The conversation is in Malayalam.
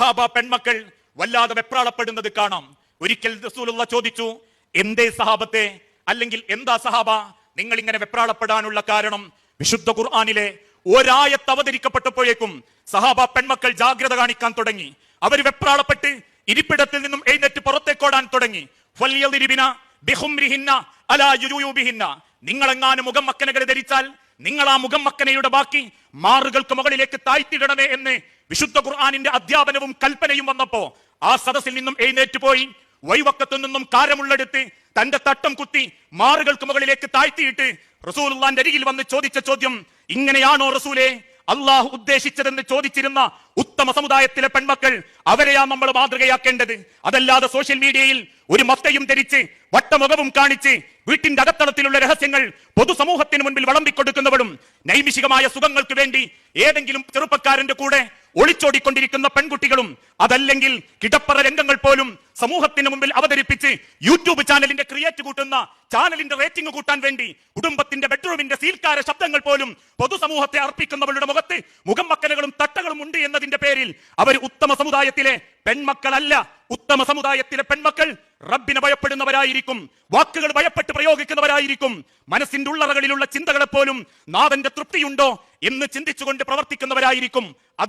സഹാബ പെൺമക്കൾ വല്ലാതെ വെപ്രാളപ്പെടുന്നത് കാണാം. ഒരിക്കൽ റസൂലുള്ള ചോദിച്ചു എന്തേ സഹാബത്തെ? അല്ലെങ്കിൽ എന്താ സഹാബ? നിങ്ങൾ ഇങ്ങനെ വെപ്രാളപ്പെടാനുള്ള കാരണം വിശുദ്ധ ഖുർആാനിലെ ഒരായത്ത് അവതരിക്കപ്പെട്ടപ്പോഴേക്കും സഹാബ പെൺമക്കൾ ജാഗ്രത കാണിക്കാൻ തുടങ്ങി. അവർ വെപ്രാളപ്പെട്ട് ഇരിപ്പിടത്തിൽ നിന്നും എഴുന്നേറ്റ് പുറത്തേക്കോടാൻ തുടങ്ങി. നിങ്ങളെങ്ങാനും മുഖം മക്കനകളെ ധരിച്ചാൽ നിങ്ങൾ ആ മുഖം മക്കനയുടെ ബാക്കി മാറുകൾക്ക് മുകളിലേക്ക് താഴ്ത്തിടണമേ എന്ന് വിശുദ്ധ ഖുർആാനിന്റെ അധ്യാപനവും കൽപ്പനയും വന്നപ്പോ ആ സദസ്സിൽ നിന്നും എഴുന്നേറ്റ് പോയി വൈവക്കത്തു നിന്നും കാരമുള്ളെടുത്ത് തന്റെ തട്ടം കുത്തി മാറുകൾക്ക് മുകളിലേക്ക് താഴ്ത്തിയിട്ട് റസൂലുള്ളാന്റെ അരികിൽ വന്ന് ചോദിച്ച ചോദ്യം ഇങ്ങനെയാണോ റസൂലെ അള്ളാഹു ഉദ്ദേശിച്ചതെന്ന് ചോദിച്ചിരുന്ന ഉത്തമ സമുദായത്തിലെ പെൺമക്കൾ അവരെയാ നമ്മൾ മാതൃകയാക്കേണ്ടത്? അതല്ലാതെ സോഷ്യൽ മീഡിയയിൽ ഒരു മത്തയും ധരിച്ച് വട്ടമുഖവും കാണിച്ച് വീട്ടിന്റെ അകത്തളത്തിലുള്ള രഹസ്യങ്ങൾ പൊതുസമൂഹത്തിന് മുൻപിൽ വളമ്പിക്കൊടുക്കുന്നവരും നൈമിഷികമായ സുഖങ്ങൾക്ക് വേണ്ടി ഏതെങ്കിലും ചെറുപ്പക്കാരന്റെ കൂടെ ഒളിച്ചോടിക്കൊണ്ടിരിക്കുന്ന പെൺകുട്ടികളും അതല്ലെങ്കിൽ കിടപ്പറ രംഗങ്ങൾ പോലും സമൂഹത്തിന് മുമ്പിൽ അവതരിപ്പിച്ച് യൂട്യൂബ് ചാനലിന്റെ ക്രിയേറ്റ് കൂട്ടുന്ന ചാനലിന്റെ റേറ്റിംഗ് കൂട്ടാൻ വേണ്ടി കുടുംബത്തിന്റെ ബെഡ്റൂമിന്റെ സീൽക്കാര ശബ്ദങ്ങൾ പോലും പൊതുസമൂഹത്തെ അർപ്പിക്കുന്നവരുടെ മുഖത്ത് മുഖം മക്കലുകളും തട്ടകളും ഉണ്ട് എന്നതിന്റെ പേരിൽ അവർ ഉത്തമ സമുദായത്തിലെ പെൺമക്കളല്ല ഉത്തമ സമുദായത്തിലെ പെൺമക്കൾ റബ്ബിനെ ഭയപ്പെടുന്നവരായിരിക്കും വാക്കുകൾ ഭയപ്പെട്ട് പ്രയോഗിക്കുന്നവരായിരിക്കും. മനസ്സിന്റെ ഉള്ളറകളിലുള്ള ചിന്തകളെപ്പോലും നാഥന്റെ തൃപ്തിയുണ്ടോ എന്ന് ചിന്തിച്ചുകൊണ്ട് പ്രവർത്തിക്കുന്നവരായിരിക്കും. അതുകൊണ്ട്